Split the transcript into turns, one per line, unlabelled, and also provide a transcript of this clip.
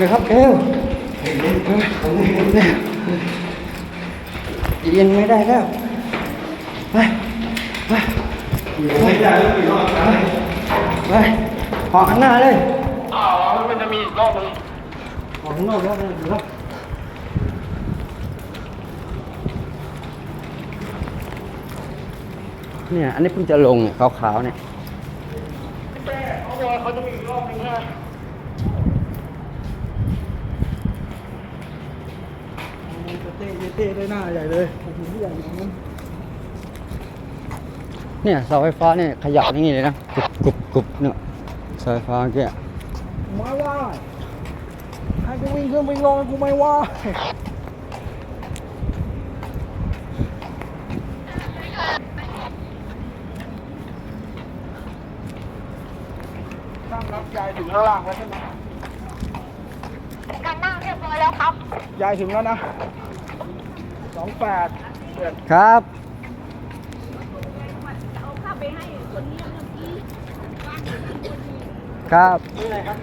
นะครับเอวเย็นไม่ได้แล้วไปไป
ไม่ได้แล้วอีกรอบนะ
ไปหอข้างหน้าเลย
อ๋อมันจะมีอีกรอบนึง
หอข้างนอกแล้วนะครับเนี่ย อันนี้เพิ่งจะลงเนี่ยขาวๆเนี่ย
แต่เขาบอกเขาจะมีอีกรอบนึงใช่ไหม
เต้เต้ได้หน้าใหญ่เลยโอ้โหใหญ่อย่างนั้น
เนี่ยเสาไฟฟ้าเนี่ยขยับอย่างนี้เลยนะกรุบกรุบกรุบเนี่ยเสาไฟฟ้าเมื่อกี้
ไม่ว่าให้กูวิ่งขึ้นวิ่งลงกูไม่ว่าตั้งรับยายถึงข้างล่างแล้วใช่ไหม
การนั่งเรียบร้อยแล้วครับ
ยายถึงแล้วนะ สองแปดเดือน
ครับ
เอาข้าไปให้คนนี้เมื่อกี้
ครับ
นี่อะไรครับ